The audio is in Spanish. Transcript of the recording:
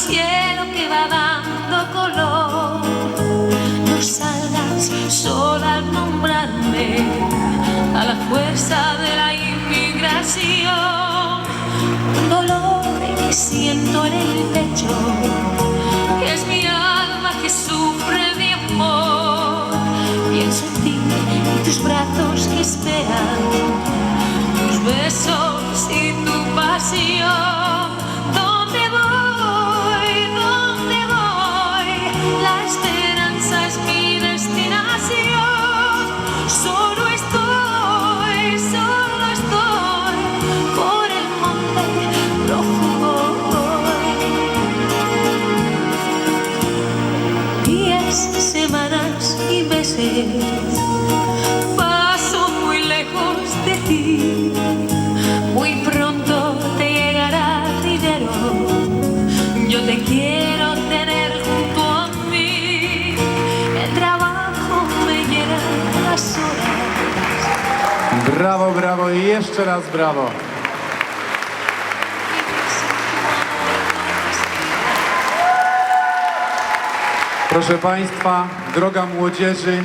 cielo que va dando color. No salgas sola al nombrarme a la fuerza de la inmigración. Un dolor que siento en el pecho, que es mi alma que sufre de amor. Pienso en ti y tus brazos. Paso muy lejos de ti. Muy pronto te llegará dinero. Yo te quiero Brawo, brawo i jeszcze raz brawo. Proszę Państwa, droga młodzieży,